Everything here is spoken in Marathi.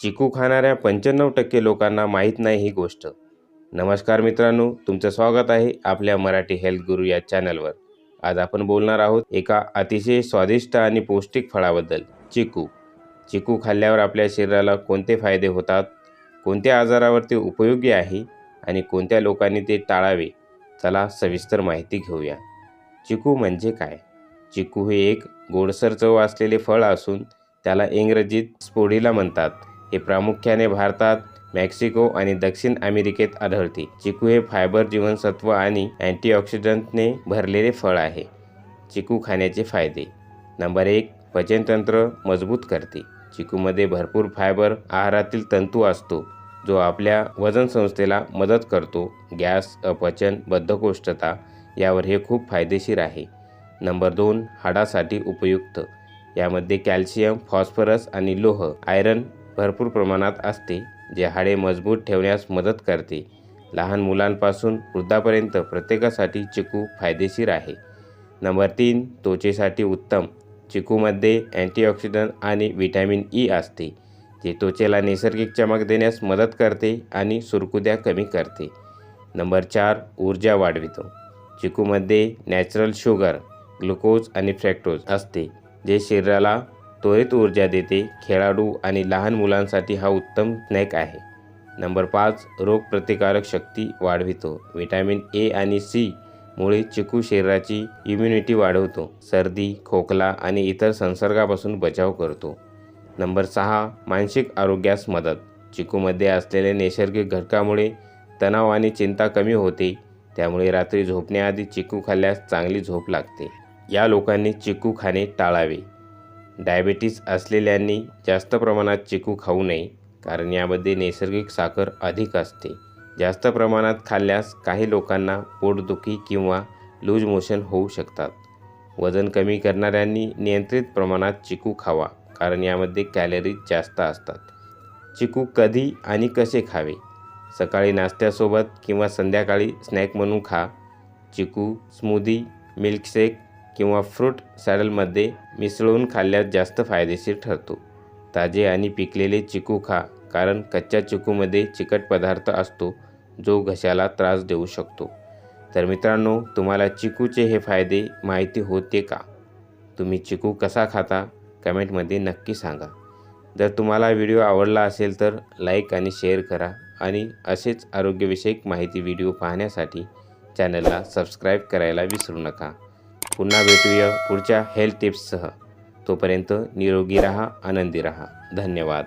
चिकू खाणाऱ्या पंच्याण्णव टक्के लोकांना माहीत नाही ही गोष्ट. नमस्कार मित्रांनो तुमचं स्वागत आहे आपल्या मराठी हेल्थ गुरु या चॅनलवर. आज आपण बोलणार आहोत एका अतिशय स्वादिष्ट आणि पौष्टिक फळाबद्दल चिकू. चिकू खाल्ल्यावर आपल्या शरीराला कोणते फायदे होतात? कोणत्या आजारावर ते उपयोगी आहे? आणि कोणत्या लोकांनी ते टाळावे? चला सविस्तर माहिती घेऊया. चिकू म्हणजे काय? चिकू हे एक गोडसर चव असलेले फळ असून त्याला इंग्रजीत स्पोडीला म्हणतात. हे प्रामुख्याने भारतात मेक्सिको आणि दक्षिण अमेरिकेत आढळते चिकू हे फायबर जीवनसत्व आणि अँटीऑक्सिडंटने भरलेले फळ आहे. चिकू खाण्याचे फायदे. नंबर एक पचनतंत्र मजबूत करते. चिकूमध्ये भरपूर फायबर आहारातील तंतू असतो जो आपल्या वजन संस्थेला मदत करतो. गॅस अपचन बद्धकोष्ठता यावर हे खूप फायदेशीर आहे. नंबर दोन हाडासाठी उपयुक्त. यामध्ये कॅल्शियम फॉस्फरस आणि लोह आयरन भरपूर प्रमाणात असते जे हाडे मजबूत ठेवण्यास मदत करते. लहान मुलांपासून वृद्धापर्यंत प्रत्येकासाठी चिकू फायदेशीर आहे. नंबर तीन त्वचेसाठी उत्तम. चिकूमध्ये अँटीऑक्सिडंट आणि व्हिटॅमिन ई असते जे त्वचेला नैसर्गिक चमक देण्यास मदत करते आणि सुरकुद्या कमी करते. नंबर चार ऊर्जा वाढवितो. चिकूमध्ये नॅचरल शुगर ग्लुकोज आणि फ्रॅक्टोज असते जे शरीराला त्वरित ऊर्जा देते खेळाडू आणि लहान मुलांसाठी हा उत्तम स्नॅक आहे. नंबर पाच रोगप्रतिकारक शक्ती वाढवितो. व्हिटॅमिन ए आणि सी मुळे चिकू शरीराची इम्युनिटी वाढवतो सर्दी खोकला आणि इतर संसर्गापासून बचाव करतो. नंबर सहा मानसिक आरोग्यास मदत. चिकूमध्ये असलेल्या नैसर्गिक घटकामुळे तणाव आणि चिंता कमी होते त्यामुळे रात्री झोपण्याआधी चिकू खाल्ल्यास चांगली झोप लागते. या लोकांनी चिकू खाणे टाळावे. डायबेटीस असलेल्यांनी जास्त प्रमाणात चिकू खाऊ नये कारण यामध्ये नैसर्गिक साखर अधिक असते. जास्त प्रमाणात खाल्ल्यास काही लोकांना पोटदुखी किंवा लूज मोशन होऊ शकतात. वजन कमी करणाऱ्यांनी नियंत्रित प्रमाणात चिकू खावा कारण यामध्ये कॅलरीज जास्त असतात. चिकू कधी आणि कसे खावे? सकाळी नाश्त्यासोबत किंवा संध्याकाळी स्नॅक म्हणून खा. चिकू स्मूदी मिल्कशेक किंवा फ्रूट सॅडलमध्ये मिसळून खाल्ल्यास जास्त फायदेशीर ठरतो. ताजे आणि पिकलेले चिकू खा कारण कच्च्या चिकूमध्ये चिकट पदार्थ असतो जो घशाला त्रास देऊ शकतो. तर मित्रांनो तुम्हाला चिकूचे हे फायदे माहिती होते का? तुम्ही चिकू कसा खाता? कमेंटमध्ये नक्की सांगा. जर तुम्हाला व्हिडिओ आवडला असेल तर लाईक आणि शेअर करा आणि असेच आरोग्यविषयक माहिती व्हिडिओ पाहण्यासाठी चॅनलला सबस्क्राईब करायला विसरू नका. पुन्हा भेटूया पुढच्या हेल्थ टिप्ससह तोपर्यंत निरोगी रहा आनंदी रहा. धन्यवाद.